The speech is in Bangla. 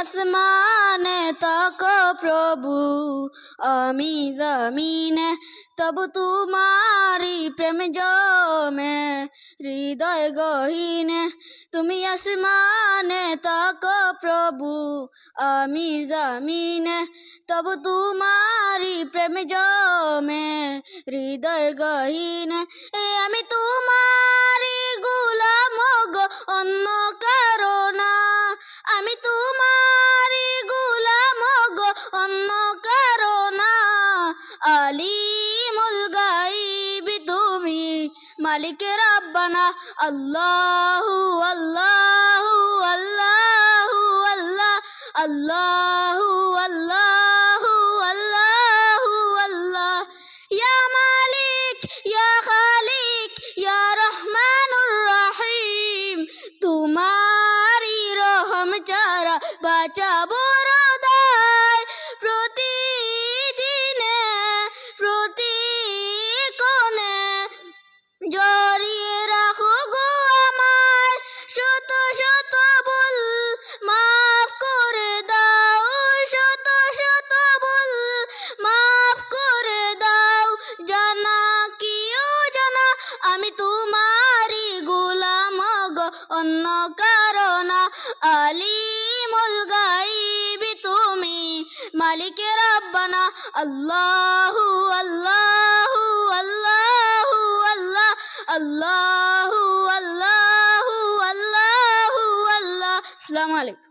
আসমানে তক প্রভু, আমি জমিনে, তবু তোমারি প্রেম জমে, হৃদয় গহীনে। তুমি আসমানে তক প্রভু, আমি জমিনে, তবু তোমারি প্রেম জমে, হৃদয় গহীনে। এ আমি তোমারি মালিক রাব্বানা, আল্লাহু আল্লাহু আল্লাহু, আল্লাহ, আল্লাহু আল্লাহু আল্লাহু, আল্লাহ। ইয়া মালিক, ইয়া খালিক, ইয়া রহমানুর রহিম, তোমারি কারণা আলিমুল গাইবি তুমি মালিক রাব্বানা আল্লাহু আল্লাহু আল্লাহু আল্লাহ আল্লাহু আল্লাহু আল্লাহু আল্লাহ আসসালামু আলাইকুম